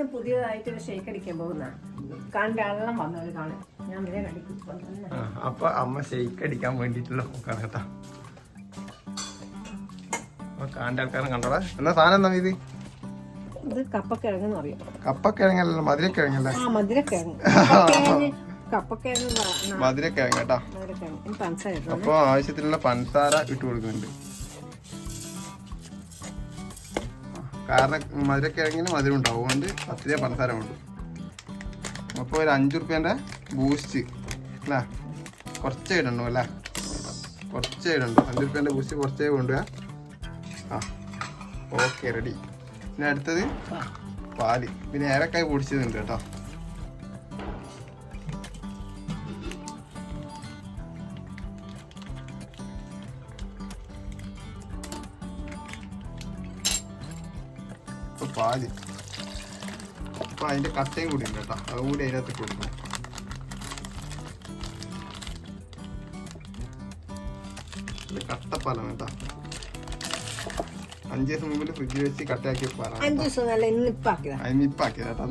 ഇന്ന് പുതിയതായിട്ട് ഒരു ഷേക്ക് അടിക്കാൻ പോകുന്ന കണ്ട വെള്ളം വന്നത് കാണാൻ ഞാൻ വരെ അടിക്കും. അപ്പൊ അമ്മ ഷേക്ക് അടിക്കാൻ വേണ്ടിട്ടുള്ള നോക്കാണ് കേട്ടാ. അപ്പൊ കാണ്ട ആൾക്കാരും കണ്ടോടാ. എന്നാ സാധനം എന്താ ഇത് ഇത് കപ്പക്കിഴങ്ങെന്ന് പറയും. കപ്പക്കിഴങ്ങല്ല മധുരക്കിഴങ്ങല്ലേ? ആ മധുരക്കിഴങ്ങ്. കപ്പക്കിഴങ്ങ് മധുരക്കിഴങ്ങ് കേട്ടാ. അപ്പൊ ആവശ്യത്തിനുള്ള പഞ്ചസാര ഇട്ട് കൊടുക്കുന്നുണ്ട്. കാരണം മധുരക്കിഴങ്ങിന് മധുരം ഉണ്ടാവും. അതുകൊണ്ട് പത്തിലെ പഞ്ചസാര വേണ്ടു അപ്പൊ ഒരു അഞ്ചു റുപ്യന്റെ ബൂസ്റ്റ് അല്ലേ? കുറച്ചേ ഇടണ്ടു അല്ലേ? കുറച്ചേ ഇടണ്ടു? അഞ്ചു റുപ്യന്റെ ബൂസ്റ്റ് കുറച്ചേ കൊണ്ടുപോയാ ആ ഓക്കെ റെഡി പിന്നെ അടുത്തത് പാൽ. പിന്നെ ഏലക്കായ പൊടിച്ചതുണ്ട് കേട്ടോ. പാൽ. അപ്പൊ അതിന്റെ കട്ടയും കൂടി ഉണ്ട് കേട്ടോ. അതുകൂടി അതിനകത്ത് കൊടുക്കും ഇത് കട്ടപ്പാലാണ് കേട്ടോ. അഞ്ച് ദിവസം മുമ്പിൽ ഫ്രിഡ്ജിൽ വെച്ച് കട്ടയാക്കിയ പാലാണ് അഞ്ച് ദിവസം നല്ല ഇപ്പാക്കിയത് കേട്ടോ.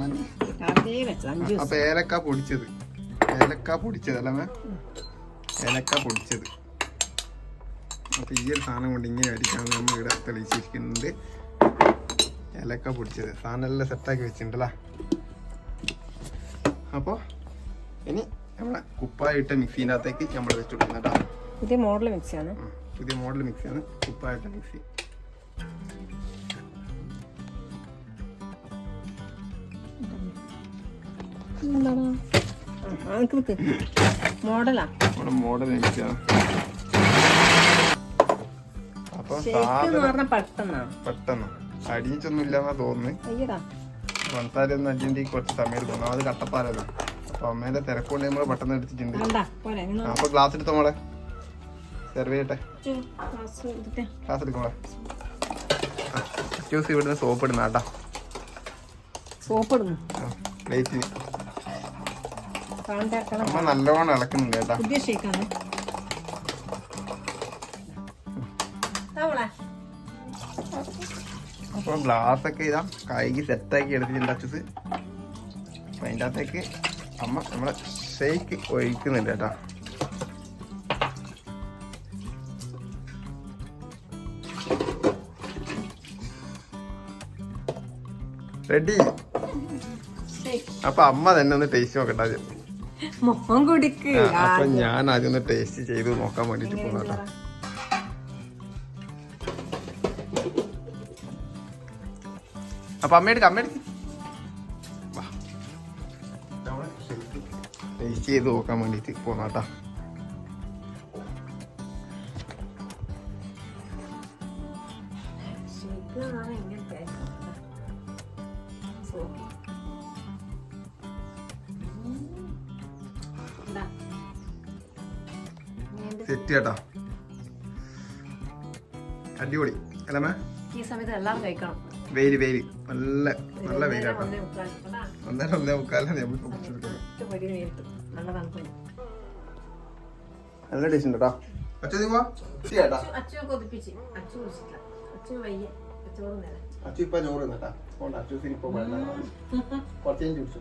അപ്പൊ ഏലക്ക പൊടിച്ചത്. ഏലക്ക പൊടിച്ചത് അല്ലേ മേ? ഏലക്ക പൊടിച്ചത്. അപ്പൊ ഈ ഒരു സാധനം കൊണ്ട് ഇങ്ങനെ അടിക്കാന്ന് നമ്മൾ ഇവിടെ തെളിയിച്ചിരിക്കുന്നുണ്ട്. ഏലക്ക പിടിച്ചത്. സാധനം എല്ലാം സെറ്റാക്കി വെച്ചിട്ടുണ്ടല്ലേ. അപ്പോൾ ഇനി നമ്മളെ കുപ്പായിട്ട് മിക്സീന്റെ അകത്തേക്ക് നമ്മൾ വെച്ച് കൊടുക്കുന്നതാ കേട്ടോ. പുതിയ മോഡൽ മിക്സിയാണ്. പുതിയ മോഡൽ മിക്സിയാണ് കുപ്പായിട്ട് മിക്സി. മോഡലാ. മോഡൽ മിക്സിയാണ്. പെട്ടെന്ന്. അടിയിച്ചൊന്നും ഇല്ലെന്നാ തോന്നുന്നത് ഒന്നും അടിയന്റെ കുറച്ച് സമയം എടുക്കും. അത് കട്ടപ്പാലല്ലോ. അപ്പൊ അമ്മേന്റെ തിരക്കൊണ്ട് നമ്മൾ പെട്ടെന്ന് എടുത്തിട്ടുണ്ട്. അപ്പൊ ഗ്ലാസ് എടുത്തോ മോളെ? സെർവ് ചെയ്യട്ടെ. ഗ്ലാസ് എടുക്കോളെ ജ്യൂസ് ഇവിടുന്ന് സോപ്പ് ഇടുന്ന കേട്ടാ. സോപ്പ് ഇടുന്നു. പ്ലേറ്റിന് അമ്മ നല്ലോണം ഇളക്കുന്നുണ്ട് കേട്ടാ. അപ്പൊ ഗ്ലാസ് ഒക്കെ ഇതാ കൈക്ക് സെറ്റാക്കി എടുത്തിട്ടുണ്ട് അച്ഛസ് അപ്പൊ അതിന്റെ അകത്തേക്ക് അമ്മ നമ്മളെ ഷേക്ക് ഒഴിക്കുന്നുണ്ട് കേട്ടാ. റെഡി അപ്പൊ അമ്മ തന്നെ ഒന്ന് ടേസ്റ്റ് നോക്കട്ടെ ആദ്യം. അപ്പൊ ഞാൻ ആദ്യം ഒന്ന് ടേസ്റ്റ് ചെയ്ത് നോക്കാൻ വേണ്ടിട്ട് പോകുന്ന കേട്ടോ അപ്പൊ അമ്മയെടുക്ക അമ്മയെടുക്ക. ടേസ്റ്റ് ചെയ്ത് നോക്കാൻ വേണ്ടിട്ട് പോന്നാട്ടാ സെറ്റ് കേട്ടാ അടിപൊളി. അല്ലേ ഈ സമയത്ത് എല്ലാവരും കഴിക്കണം. വെയിൽ വെയിൽ. നല്ല നല്ല വെയിൽ. അതാ, ഒന്നര ഒന്നേ മുക്കാലാണ് നമ്മൾ നേരിട്ട്. നല്ല നല്ല ടേസ്റ്റ് ഉണ്ടോ അച്ഛൻ പോവാ ചേട്ടാ ഇപ്പൊ ചോറ് തിന്നട്ടാ. ഇപ്പൊ കുറച്ച് കഴിഞ്ഞ് കുടിച്ചു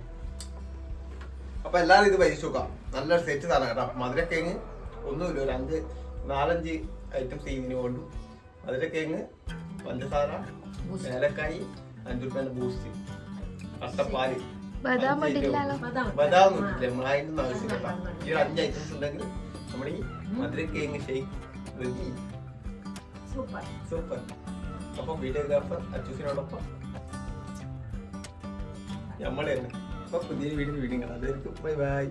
അപ്പൊ എല്ലാരും ഇത് പരീക്ഷിച്ച് നോക്കാം. നല്ലൊരു സെറ്റ് സാധനം കേട്ടോ. മധുരക്കിഴങ്ങ് ഒന്നുമില്ല. ഒരു അഞ്ച് നാലഞ്ച് ഐറ്റംസ് ഇതിന് കൊണ്ടു മധുരക്കിഴങ്ങ് പഞ്ചസാര ഏലക്കായി അഞ്ചു രൂപേന്റെ ബൂസ്റ്റ് കട്ടപ്പാൽ ബദാം ഇട്ടില്ല നമ്മൾ ഒന്നും ആവശ്യമില്ല ഈ ഒരു അഞ്ച് ഐറ്റംസ് ഉണ്ടെങ്കിൽ നമ്മുടെ ഈ മധുരക്കിഴങ്ങ് ഷേക്ക് റെഡി സൂപ്പർ. സൂപ്പർ. അപ്പൊ വീഡിയോഗ്രാഫർ അച്ചൂസിനോടൊപ്പം തന്നെ. അപ്പൊ പുതിയ വീഡിയോ വീഡിയോ കാണാം. അതായിരിക്കും ബൈ ബൈ.